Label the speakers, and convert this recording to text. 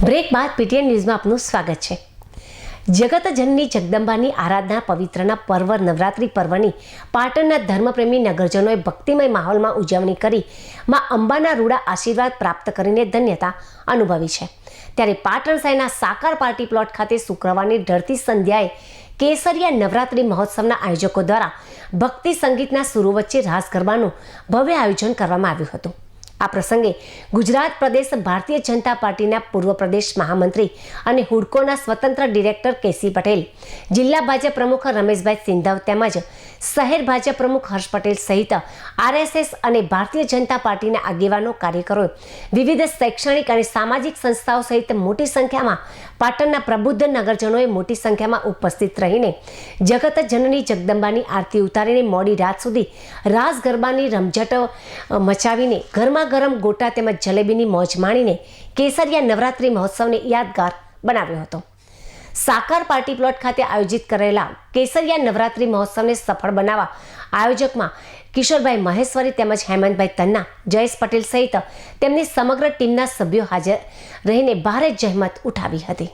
Speaker 1: Break બાદ PTN ન્યૂઝમાં આપનું સ્વાગત છે. જગત જનની જગદંબાની આરાધના પવિત્રના પર્વ નવરાત્રિ પર્વની પાટણના ધર્મપ્રેમી નગરજનોએ ભક્તિમય માહોલમાં ઉજવણી કરી માં અંબાના રૂડા આશીર્વાદ પ્રાપ્ત કરીને ધન્યતા અનુભવી છે. ત્યારે પાટણ શહેરના સાકાર પાર્ટી પ્લોટ ખાતે શુક્રવારની ઢળતી સંધ્યાએ કેસરિયા નવરાત્રિ મહોત્સવના આયોજકો દ્વારા ભક્તિ સંગીતના સુરો વચ્ચે રાસ ગરબાનું ભવ્ય આયોજન કરવામાં આવ્યું હતું. આ પ્રસંગે ગુજરાત પ્રદેશ ભારતીય જનતા પાર્ટીના પૂર્વ પ્રદેશ મહામંત્રી અને હુડકોના સ્વતંત્ર ડિરેક્ટર કેસી પટેલ, જિલ્લા ભાજપ પ્રમુખ રમેશભાઈ સિંધવ તેમજ શહેર ભાજપ પ્રમુખ હર્ષ પટેલ સહિત આરએસએસ અને ભારતીય જનતા પાર્ટીના આગેવાનો કાર્યકરો વિવિધ શૈક્ષણિક અને સામાજિક સંસ્થાઓ સહિત મોટી સંખ્યામાં પાટણના પ્રબુદ્ધ નગરજનોએ મોટી સંખ્યામાં ઉપસ્થિત રહીને જગત જનની જગદંબાની આરતી ઉતારીને મોડી રાત સુધી રાસ ગરબાની રમઝટ મચાવીને ગરમા ગરમ ગોટા તેમજ જલેબીની મોજ માણીને કેસરિયા નવરાત્રિ મહોત્સવને યાદગાર બનાવ્યો હતો. સાકર પાર્ટી પ્લોટ ખાતે આયોજિત કરેલા કેસરિયા નવરાત્રિ મહોત્સવને સફળ બનાવવા આયોજકમાં કિશોરભાઈ મહેશ્વરી તેમજ હેમંતભાઈ તન્ના, જયેશ પટેલ સહિત તેમની સમગ્ર ટીમના સભ્યો હાજર રહીને ભારે જહેમત ઉઠાવી હતી.